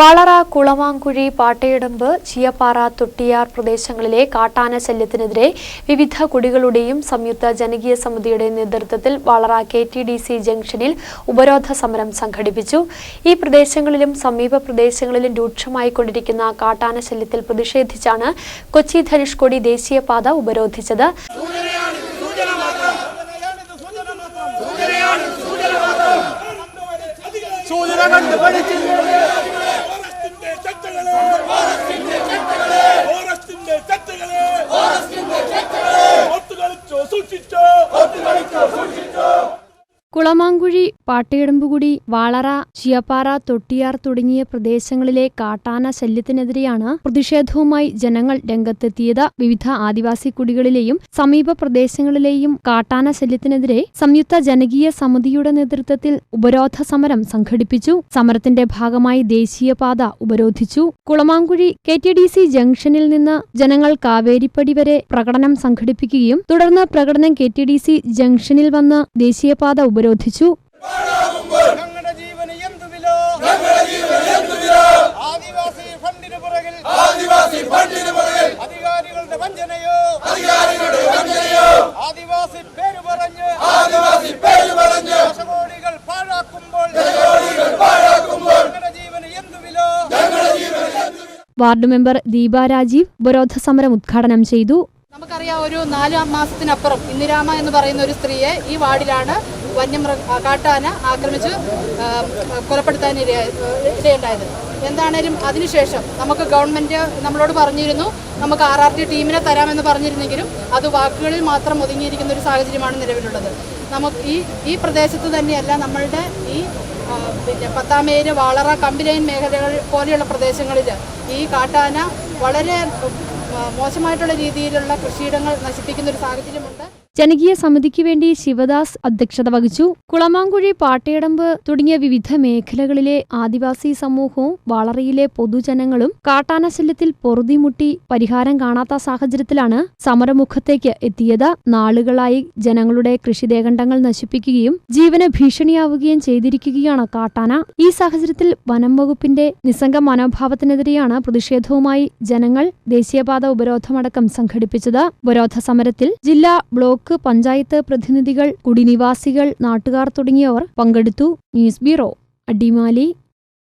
വളറ കുളമാങ്കുഴി പാട്ടയിടമ്പ് ചീയപ്പാറ തൊട്ടിയാർ പ്രദേശങ്ങളിലെ കാട്ടാന ശല്യത്തിനെതിരെ വിവിധ കുടികളുടെയും സംയുക്ത ജനകീയ സമിതിയുടെ നേതൃത്വത്തിൽ Valara K T D C ജംഗ്ഷനിൽ ഉപരോധ സമരം സംഘടിപ്പിച്ചു. ഈ പ്രദേശങ്ങളിലും സമീപ പ്രദേശങ്ങളിലും രൂക്ഷമായി കൊണ്ടിരിക്കുന്ന കാട്ടാന ശല്യത്തിൽ പ്രതിഷേധിച്ചാണ് കൊച്ചി ധനുഷ്കോടി ദേശീയപാത ഉപരോധിച്ചത്. സൂചന What you? കുളമാങ്കുഴി പാട്ടയിടമ്പുകുടി വാളറ ചിയപ്പാറ തൊട്ടിയാർ തുടങ്ങിയ പ്രദേശങ്ങളിലെ കാട്ടാന ശല്യത്തിനെതിരെയാണ് പ്രതിഷേധവുമായി ജനങ്ങൾ രംഗത്തെത്തിയത്. വിവിധ ആദിവാസി കുടികളിലെയും സമീപ പ്രദേശങ്ങളിലെയും കാട്ടാന ശല്യത്തിനെതിരെ സംയുക്ത ജനകീയ സമിതിയുടെ നേതൃത്വത്തിൽ ഉപരോധ സമരം സംഘടിപ്പിച്ചു. സമരത്തിന്റെ ഭാഗമായി ദേശീയപാത ഉപരോധിച്ചു. Kulamankuzhi K T D C ജംഗ്ഷനിൽ നിന്ന് ജനങ്ങൾ കാവേരിപ്പടി വരെ പ്രകടനം സംഘടിപ്പിക്കുകയും തുടർന്ന് പ്രകടനം കെ ടി ഡി സി ജംഗ്ഷനിൽ വന്ന് ദേശീയപാത ഉപരോധിച്ചു. ആദിവാസി ഫണ്ടിന് പുറകിൽ അധികാരികളുടെ വഞ്ചനയോ? ആദിവാസി പേര് പറഞ്ഞ് ആദിവാസി പേര് പറഞ്ഞ് ദശകോടികൾ പാഴാക്കുമ്പോൾ ഞങ്ങളുടെ ജീവന് എന്തു വില? വാർഡ് മെമ്പർ ദീപ രാജീവ് ഉപരോധ സമരം ഉദ്ഘാടനം ചെയ്തു. നമുക്കറിയാം ഒരു നാല് മാസത്തിനപ്പുറം ഇന്ദിരാമ എന്ന് പറയുന്ന ഒരു സ്ത്രീയെ ഈ വാർഡിലാണ് വന്യമൃഗ കാട്ടാന ആക്രമിച്ച് കൊലപ്പെടുത്താൻ ഇടയുണ്ടായത് എന്താണേലും അതിനുശേഷം നമുക്ക് ഗവൺമെന്റ് നമ്മളോട് പറഞ്ഞിരുന്നു നമുക്ക് ആർ ആർ ടി ടീമിനെ തരാമെന്ന് പറഞ്ഞിരുന്നെങ്കിലും അത് വാക്കുകളിൽ മാത്രം ഒതുങ്ങിയിരിക്കുന്ന ഒരു സാഹചര്യമാണ് നിലവിലുള്ളത്. നമുക്ക് ഈ ഈ പ്രദേശത്ത് തന്നെയല്ല നമ്മളുടെ ഈ പിന്നെ പത്താമേര് വാളറ കമ്പിലൈൻ മേഖലകൾ പോലെയുള്ള പ്രദേശങ്ങളിൽ ഈ കാട്ടാന വളരെ മോശമായിട്ടുള്ള രീതിയിലുള്ള കൃഷിയിടങ്ങൾ നശിപ്പിക്കുന്ന ഒരു സാഹചര്യമുണ്ട്. ജനകീയ സമിതിക്ക് വേണ്ടി ശിവദാസ് അധ്യക്ഷത വഹിച്ചു. കുളമാങ്കുഴി പാട്ടയടമ്പ് തുടങ്ങിയ വിവിധ മേഖലകളിലെ ആദിവാസി സമൂഹവും വളറിയിലെ പൊതുജനങ്ങളും കാട്ടാനശല്യത്തിൽ പൊറുതിമുട്ടി പരിഹാരം കാണാത്ത സാഹചര്യത്തിലാണ് സമരമുഖത്തേക്ക് എത്തിയത്. നാളുകളായി ജനങ്ങളുടെ കൃഷിദേഖണ്ഡങ്ങൾ നശിപ്പിക്കുകയും ജീവന ഭീഷണിയാവുകയും ചെയ്തിരിക്കുകയാണ് കാട്ടാന. ഈ സാഹചര്യത്തിൽ വനം വകുപ്പിന്റെ നിസ്സംഗ മനോഭാവത്തിനെതിരെയാണ് പ്രതിഷേധവുമായി ജനങ്ങൾ ദേശീയപാത ഉപരോധമടക്കം സംഘടിപ്പിച്ചത്. ഉപരോധ സമരത്തിൽ ജില്ലാ ബ്ലോക്ക് പഞ്ചായത്ത് പ്രതിനിധികൾ കുടിനിവാസികൾ നാട്ടുകാർ തുടങ്ങിയവർ പങ്കെടുത്തു. News bureau Adimali.